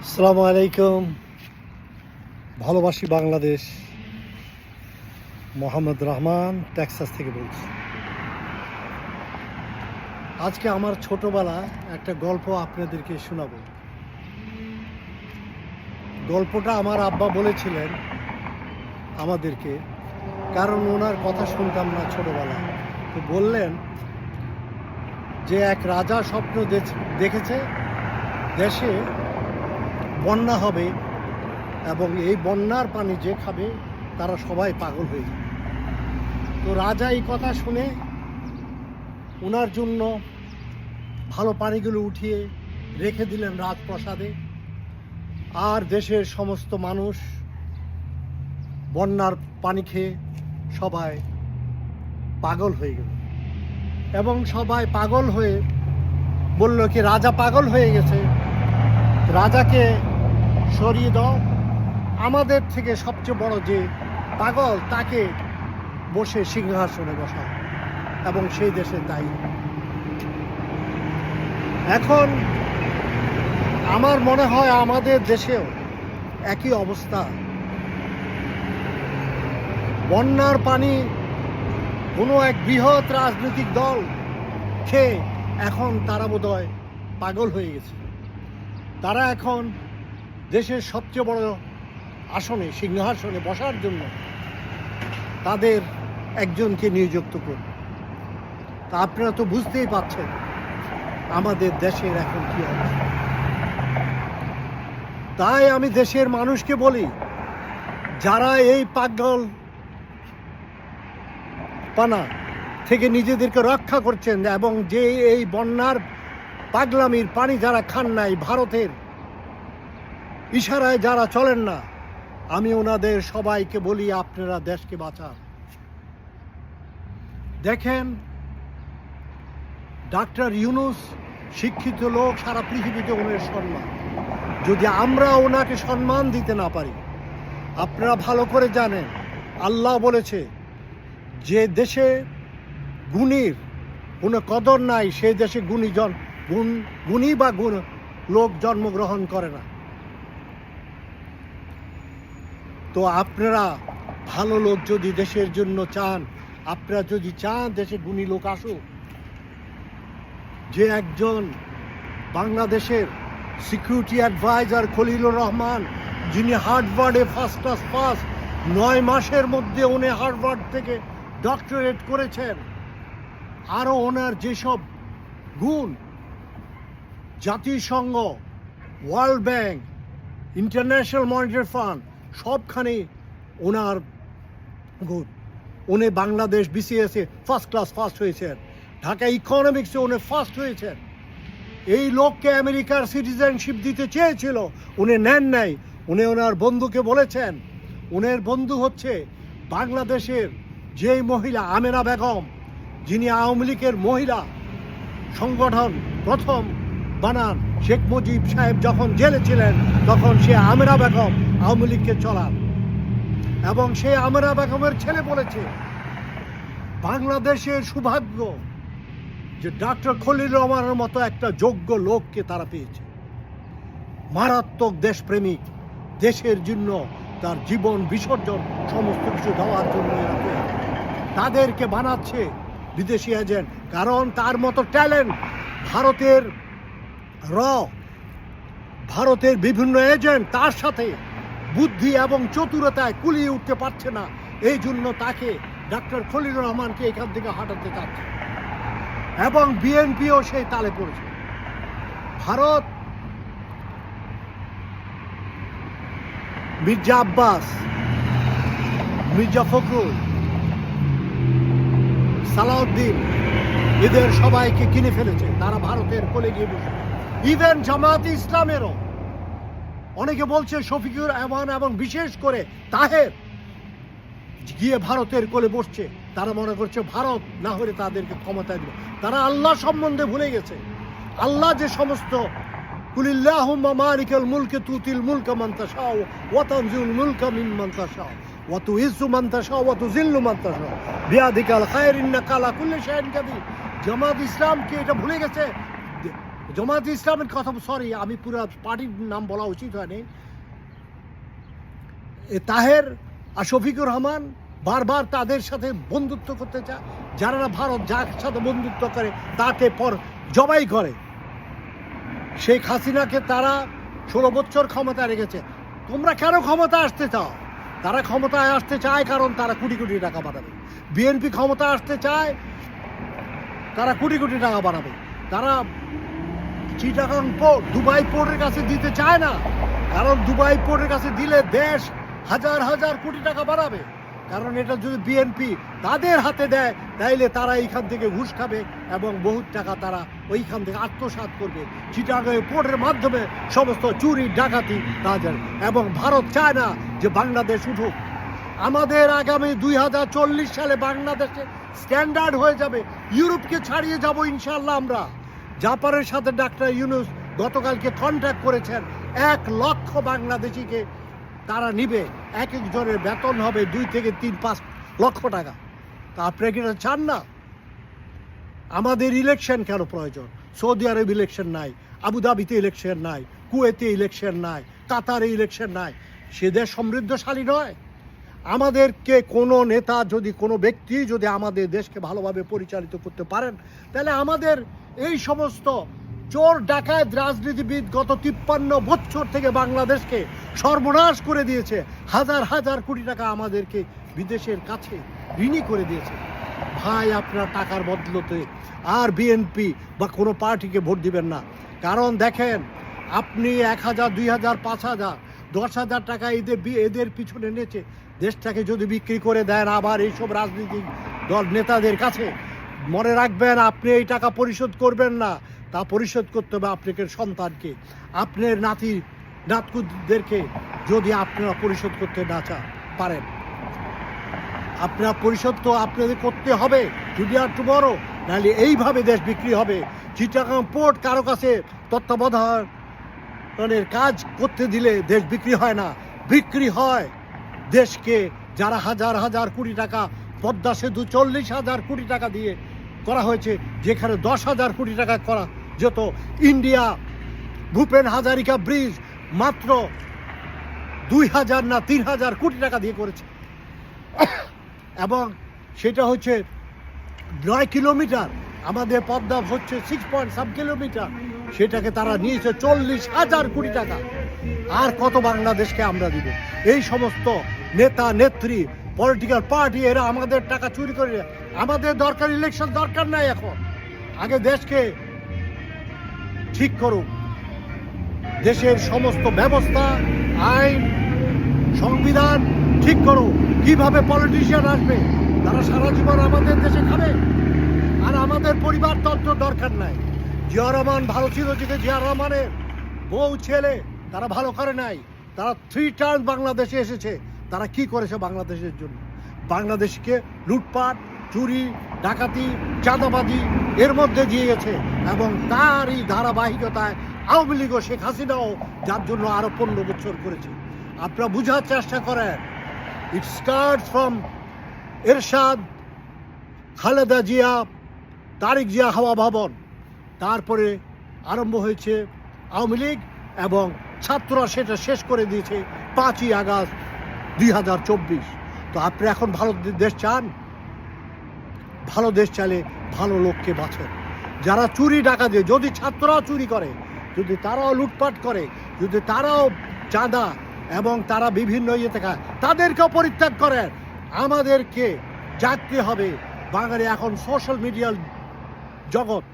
আসসালামু আলাইকুম। ভালোবাসি বাংলাদেশ। মোহাম্মদ রহমান, টেক্সাস থেকে বলছি। আজকে আমার ছোটবেলা একটা গল্প আপনাদেরকে শোনাবো। গল্পটা আমার আব্বা বলেছিলেন আমাদেরকে, কারণ ওনার কথা শুনতাম না ছোটবেলায়। তো বললেন যে, এক রাজা স্বপ্ন দেখ- দেখেছে, দেশে বন্যা হবে এবং এই বন্যার পানি যে খাবে, তারা সবাই পাগল হয়ে যাবে। তো রাজা এই কথা শুনে ওনার জন্য ভালো পানিগুলো উঠিয়ে রেখে দিলেন রাজপ্রাসাদে। আর দেশের সমস্ত মানুষ বন্যার পানি খেয়ে সবাই পাগল হয়ে গেল। এবং সবাই পাগল হয়ে বলল কি, রাজা পাগল হয়ে গেছে। রাজাকে সরিয়ে দাও। আমাদের থেকে সবচেয়ে বড় যে পাগল, তাকে বসে সিংহাসনে বসা এবং সেই দেশের দায়ী। এখন আমার মনে হয় আমাদের দেশেও একই অবস্থা। বন্যার পানি কোনো এক বৃহৎ রাজনৈতিক দল খেয়ে এখন তারা বোধহয় পাগল হয়ে গেছে। তারা এখন দেশের সবচেয়ে বড় আসনে, সিংহাসনে বসার জন্য তাদের একজনকে নিযুক্ত করবে তা আপনারা তো বুঝতেই পাচ্ছেন আমাদের দেশের এখন কি অবস্থা। তাই আমি দেশের মানুষকে বলি, যারা এই পাগল পানা থেকে নিজেদেরকে রক্ষা করছেন এবং যে এই বন্যার পাগলামির পানি যারা খান নাই ভারতের ইশারায় যারা চলেন না, আমি ওনাদের সবাইকে বলি, আপনারা দেশকে বাঁচান। দেখেন, ডাক্তার ইউনুস শিক্ষিত লোক, সারা পৃথিবীতে ওনার সম্মান। যদি আমরা ওনাকে সম্মান দিতে না পারি, আপনারা ভালো করে জানেন, আল্লাহ বলেছে, যে দেশে গুণীর কোনো কদর নাই সেই দেশে গুণীজন, গুণ গুণী বা গুণ লোক জন্মগ্রহণ করে না। তো আপনারা ভালো লোক যদি দেশের জন্য চান, আপনারা যদি চান দেশে গুণী লোক আসুক। যে একজন বাংলাদেশের সিকিউরিটি অ্যাডভাইজার খলিলুর রহমান, যিনি হার্ডওয়ার্ডে ফার্স্ট ক্লাস পাস নয় মাসের মধ্যে উনি হার্ডওয়ার্ড থেকে ডক্টরেট করেছেন। আরও ওনার যেসব গুণ, জাতিসংঘ world bank international monetary fund সবখানে ওনার গুণ। উনি বাংলাদেশ বিসিএসে ফার্স্ট ক্লাস ফার্স্ট হয়েছেন। ঢাকা ইকোনমিক্সে উনি ফার্স্ট হয়েছেন। এই লোককে আমেরিকার সিটিজেনশিপ দিতে চেয়েছিল, উনি নেন নাই। উনি ওনার বন্ধুকে বলেছেন, উনের বন্ধু হচ্ছে বাংলাদেশের যেই মহিলা, আমেনা বেগম, যিনি আওয়ামী লীগের মহিলা, সংগঠন প্রথম বানান শেখ মুজিব সাহেব যখন জেলে ছিলেন, তখন সে আমেরা বেগম আওয়ামী লীগকে চলান এবং সেই আমেরা বেগমের ছেলে বলেছে, বাংলাদেশের সৌভাগ্য যে ডাক্তার খলিল রহমানের মতো একটা যোগ্য লোককে তারা পেয়েছে মারাত্মক দেশপ্রেমিক, দেশের জন্য তার জীবন বিসর্জন, সমস্ত কিছু দেওয়ার জন্য। তাদেরকে বানাচ্ছে বিদেশি এজেন্ট কারণ তার মতো ট্যালেন্ট ভারতের র, ভারতের বিভিন্ন এজেন্ট তার সাথে বুদ্ধি এবং চতুরতায় কুলিয়ে উঠতে পারছে না। এই জন্য তাকে ডাক্তার খলিলুর রহমানকে এখান থেকে হাঁটাতে চাচ্ছে এবং বিএনপিও সেই তালে পড়েছে। ভারত মির্জা আব্বাস, মির্জা ফখরুল, সালাউদ্দিন, এদের সবাইকে কিনে ফেলেছে। তারা ভারতের কোলে গিয়ে বসে। ইভেন জামাত ইসলামেরও অনেকে বলছে শফিকুর রহমান এবং বিশেষ করে তাহের গিয়ে ভারতের কোলে বসছে। তারা মনে করছে ভারত না হলে তাদেরকে ক্ষমতা দিবে। তারা আল্লাহ সম্বন্ধে ভুলে গেছে। আল্লাহ যে সমস্ত কুলিল্লাহুম্মা মালিকাল মুলকে তুতিল ইন্নাকা কুল্লি শাইইন কাদির। জামাত ইসলাম কি এটা ভুলে গেছে। জামাত ইসলামের কথা সরি আমি পুরো পার্টির নাম বলা উচিত হয়নি। তাহের আর শফিকুর রহমান বারবার তাদের সাথে বন্ধুত্ব করতে চায়। যারা ভারত যার সাথে বন্ধুত্ব করে, তাকে পর জবাই করে। শেখ হাসিনাকে তারা ষোলো বছর ক্ষমতা রেখেছে। তোমরা কেন ক্ষমতা আসতে চাও? তারা ক্ষমতায় আসতে চায় কারণ তারা কোটি কোটি টাকা বাড়াবে। বিএনপি ক্ষমতা আসতে চায়, তারা কোটি কোটি টাকা বাড়াবে। তারা চিটাগাং পোর্ট দুবাই পোর্টের কাছে দিতে চায় না। কারণ দুবাই পোর্টের কাছে দিলে দেশ হাজার হাজার কোটি টাকা বাড়াবে। কারণ এটা যদি বিএনপি তাদের হাতে দেয়, তাইলে তারা এইখান থেকে ঘুষ খাবে এবং বহুত টাকা তারা ওইখান থেকে আত্মসাৎ করবে। চিটাগাং পোর্টের মাধ্যমে সমস্ত চুরি, ডাকাতি তাদের এবং ভারত চায় না যে বাংলাদেশ উঠুক। আমাদের আগামী দুই হাজার চল্লিশ সালে বাংলাদেশে স্ট্যান্ডার্ড হয়ে যাবে। ইউরোপকে ছাড়িয়ে যাব ইনশাল্লাহ আমরা। জাপানের সাথে ডাক্তার ইউনুস গতকালকে কন্ট্যাক্ট করেছেন। এক লক্ষ বাংলাদেশিকে তারা নিবে। এক একজনের বেতন হবে দুই থেকে তিন, পাঁচ লক্ষ টাকা। তা আপনি কি চান না? আমাদের ইলেকশন কেন প্রয়োজন? সৌদি আরব ইলেকশন নাই আবুধাবিতে ইলেকশন নাই, কুয়েতে ইলেকশন নাই, কাতারে ইলেকশন নাই। সে দেশ সমৃদ্ধশালী নয়। আমাদেরকে কোনো নেতা যদি, কোনো ব্যক্তি যদি আমাদের দেশকে ভালোভাবে পরিচালিত করতে পারেন, তাহলে আমাদের এই সমস্ত চোর ডাকাত রাজনীতিবিদ গত তিপ্পান্ন বছর থেকে বাংলাদেশকে সর্বনাশ করে দিয়েছে। হাজার হাজার কোটি টাকা আমাদেরকে বিদেশের কাছে ঋণী করে দিয়েছে। ভাই, আপনার টাকার বদলতে আর বিএনপি বা কোনো পার্টিকে ভোট দিবেন না। কারণ দেখেন, আপনি এক হাজার, দুই হাজার, পাঁচ হাজার, দশ হাজার টাকা এদের এদের পিছনে নেচে দেশটাকে যদি বিক্রি করে দেন আবার এইসব রাজনৈতিক দল নেতাদের কাছে মনে রাখবেন, আপনি এই টাকা পরিশোধ করবেন না। তা পরিশোধ করতে হবে আপনাকে, সন্তানকে। আপনার নাতি নাতকুদেরকে যদি আপনারা পরিশোধ করতে না চা, পারেন। আপনার পরিশোধ তো আপনাদের করতে হবে জুডিয়ার টু বড় নাহলে এইভাবে দেশ বিক্রি হবে। চিটাগাং পোর্ট কারও কাছে তত্ত্বাবধানের কাজ করতে দিলে দেশ বিক্রি হয় না। বিক্রি হয় দেশকে যারা হাজার হাজার কোটি টাকা পদ্মা সেতু চল্লিশ হাজার কোটি টাকা দিয়ে করা হয়েছে, যেখানে দশ হাজার কোটি টাকা করা যেত। ইন্ডিয়া ভূপেন হাজারিকা ব্রিজ মাত্র দুই হাজার না তিন হাজার কোটি টাকা দিয়ে করেছে। এবং সেটা হচ্ছে নয় কিলোমিটার, আমাদের পদ্মা হচ্ছে সিক্স পয়েন্ট সাব কিলোমিটার, সেটাকে তারা নিয়েছে চল্লিশ হাজার কোটি টাকা। আর কত বাংলাদেশকে আমরা দিব? এই সমস্ত নেতা, নেত্রী পলিটিক্যাল পার্টি এরা আমাদের টাকা চুরি করে আমাদের দরকার ইলেকশন দরকার নাই এখন। আগে দেশকে ঠিক করুক। দেশের সমস্ত ব্যবস্থা, আইন, সংবিধান ঠিক করো কীভাবে পলিটিশিয়ান আসবে? তারা সারা জীবন আমাদের দেশে খাবে। আর আমাদের পরিবার তন্ত্র দরকার নাই। জিয়া রহমান ভালো ছিল যে জিয়া রহমানের বউ, ছেলে তারা ভালো করে নাই। তারা থ্রি টার্ম বাংলাদেশে এসেছে। তারা কি করেছে বাংলাদেশের জন্য? বাংলাদেশকে লুটপাট, চুরি, ডাকাতি, চাঁদাবাজি এর মধ্যে দিয়ে গেছে এবং তারই ধারাবাহিকতায় আওয়ামী লীগ ও শেখ হাসিনাও যার জন্য আরও পনেরো বছর করেছে। আপনারা বোঝার চেষ্টা করেন it start from Ershad, Khaleda Zia, Tarique Zia Hawa Bhaban. তারপরে আরম্ভ হয়েছে আওয়ামী লীগ এবং ছাত্ররা সেটা শেষ করে দিয়েছে পাঁচই আগস্ট। দুই হাজার চব্বিশ। তো আপনি এখন ভালো দেশ চান? ভালো দেশ চালে ভালো লোককে বাছেন যারা চুরি ডাকা দিয়ে যদি ছাত্ররাও চুরি করে, যদি তারাও লুটপাট করে, যদি তারাও চাঁদা এবং তারা বিভিন্ন ইয়েতে খায় তাদেরকেও পরিত্যাগ করেন। আমাদেরকে জাগতে হবে। বাঙালি এখন সোশ্যাল মিডিয়ার জগৎ,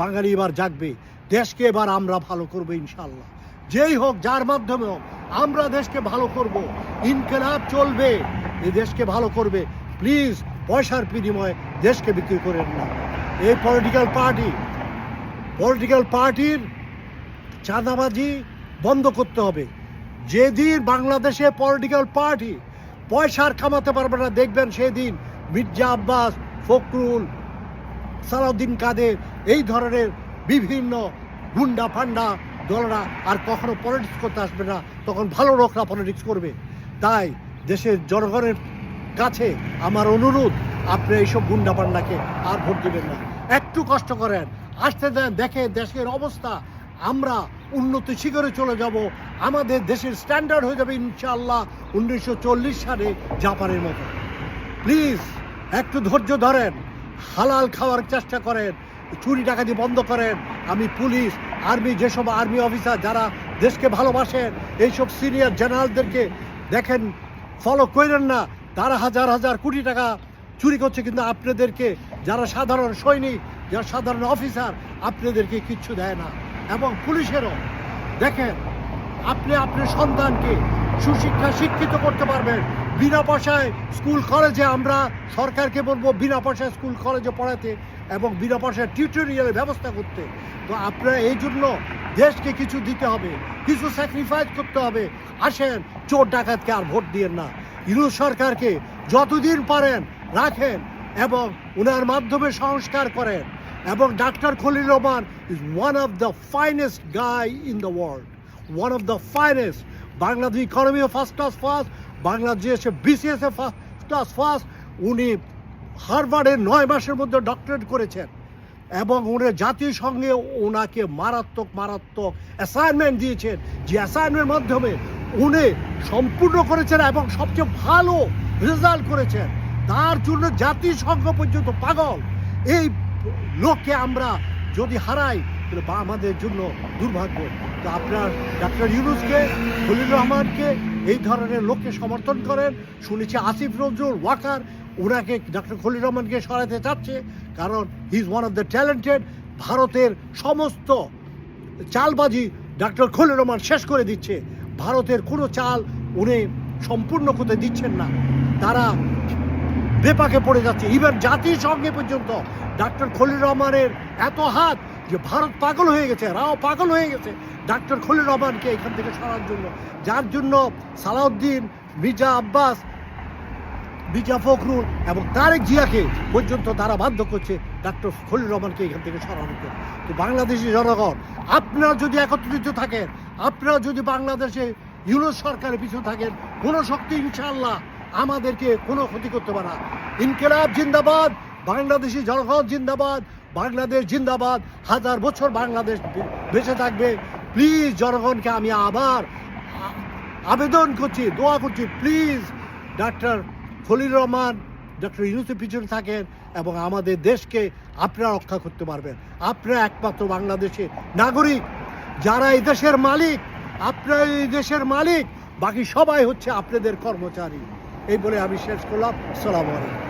বাঙালি এবার জাগবে। দেশকে এবার আমরা ভালো করব ইনশাল্লাহ। যেই হোক, যার মাধ্যমে হোক আমরা দেশকে ভালো করব। ইনকেলাব চলবে। এই দেশকে ভালো করবে। প্লিজ, পয়সার বিনিময়ে দেশকে বিক্রি করেন না এই পলিটিক্যাল পার্টি, পলিটিক্যাল পার্টির চাঁদাবাজি বন্ধ করতে হবে। যেদিন বাংলাদেশে পলিটিক্যাল পার্টি পয়সার কামাতে পারবে না, দেখবেন সেদিন মির্জা আব্বাস, ফখরুল, সালাউদ্দিন কাদের এই ধরনের বিভিন্ন গুন্ডা ফান্ডা দলরা আর কখনো পলিটিক্স করতে আসবে না। তখন ভালো লোকরা পলিটিক্স করবে। তাই দেশের জনগণের কাছে আমার অনুরোধ, আপনি এইসব গুন্ডা পান্ডাকে আর ভোট দেবেন না। একটু কষ্ট করেন। আসতে দেখে দেশের অবস্থা। আমরা উন্নতি শিখরে চলে যাব। আমাদের দেশের স্ট্যান্ডার্ড হয়ে যাবে ইনশাআল্লাহ উনিশশো চল্লিশ সালে জাপানের মতো। প্লিজ একটু ধৈর্য ধরেন। হালাল খাওয়ার চেষ্টা করেন। চুরি ডাকাতি বন্ধ করেন। আমি পুলিশ আর্মি, যেসব আর্মি অফিসার যারা দেশকে ভালোবাসেন এইসব সিনিয়র জেনারেলদেরকে দেখেন ফলো করেন না। তারা হাজার হাজার কোটি টাকা চুরি করছে, কিন্তু আপনাদেরকে, যারা সাধারণ সৈনিক, যারা সাধারণ অফিসার, আপনাদেরকে কিচ্ছু দেয় না। এবং পুলিশেরও, দেখেন, আপনি আপনার সন্তানকে সুশিক্ষা শিক্ষিত করতে পারবেন। বিনা পয়সায় স্কুল, কলেজে আমরা সরকারকে বলব, বিনা পয়সায় স্কুল, কলেজে পড়াতে এবং বিনা পয়সায় টিউটোরিয়ালের ব্যবস্থা করতে। তো আপনারা এই জন্য দেশকে কিছু দিতে হবে, কিছু স্যাক্রিফাইস করতে হবে। আসেন, চোর ডাকাতকে আর ভোট দিয়েন না। ইউনুস সরকারকে যতদিন পারেন রাখেন এবং ওনার মাধ্যমে সংস্কার করেন এবং doctor Khalil Rahman is one of the finest guy in the world one of the finest Bangladesh ইকোনমিও first class first বাংলাদেশে বিসিএসে ফার্স্ট ক্লাস ফার্স্ট উনি হারভার্ডের নয় মাসের মধ্যে ডক্টরেট করেছেন। এবং উনি জাতিসংঘে ওনাকে মারাত্মক মারাত্মক অ্যাসাইনমেন্ট দিয়েছেন। যে অ্যাসাইনমেন্টের মাধ্যমে উনি সম্পূর্ণ করেছেন এবং সবচেয়ে ভালো রেজাল্ট করেছেন। তার জন্য জাতিসংঘ পর্যন্ত পাগল। এই লোককে আমরা যদি হারাই, তাহলে বা আমাদের জন্য দুর্ভাগ্য। তো আপনার ডাক্তার ইউনুসকে খলিল রহমানকে এই ধরনের লোককে সমর্থন করেন। শুনেছি আসিফ নজরুল, ওয়াকার ওনাকে ডক্টর খলিল রহমানকে সরাতে চাচ্ছে, কারণ he is one of the talented ভারতের সমস্ত চালবাজি ডক্টর খলিল রহমান শেষ করে দিচ্ছে। ভারতের কোনো চাল উনি সম্পূর্ণ করতে দিচ্ছেন না। তারা বেপাকে পড়ে যাচ্ছে। ইভেন জাতিসংঘে পর্যন্ত ডাক্তার খলিল রহমানের এত হাত যে ভারত পাগল হয়ে গেছে, রাও পাগল হয়ে গেছে ডাক্তার খলিল রহমানকে এখান থেকে সরার জন্য। যার জন্য সালাউদ্দিন, মির্জা আব্বাস মির্জা ফখরুল এবং তারেক জিয়াকে পর্যন্ত তারা বাধ্য করছে ডাক্তার খলিল রহমানকে এখান থেকে সরানোর তো বাংলাদেশি জনগণ, আপনারা যদি একত্রিত থাকেন, আপনারা যদি বাংলাদেশে ইউনুস সরকারের পিছনে থাকেন, কোনো শক্তি ইনশাল্লাহ আমাদেরকে কোনো ক্ষতি করতে পারে না। ইনকেলাব জিন্দাবাদ, বাংলাদেশি জনগণ জিন্দাবাদ, বাংলাদেশ জিন্দাবাদ। হাজার বছর বাংলাদেশ বেঁচে থাকবে। প্লিজ জনগণকে আমি আবার আবেদন করছি, দোয়া করছি, please doctor Khalil Rahman, doctor ইউনুসের পিছনে থাকেন এবং আমাদের দেশকে আপনারা রক্ষা করতে পারবেন। আপনারা একমাত্র বাংলাদেশে নাগরিক। যারা এই দেশের মালিক, আপনারা এই দেশের মালিক। বাকি সবাই হচ্ছে আপনাদের কর্মচারী। এই বলে আমি শেষ করলাম। সালাম আলাইকুম।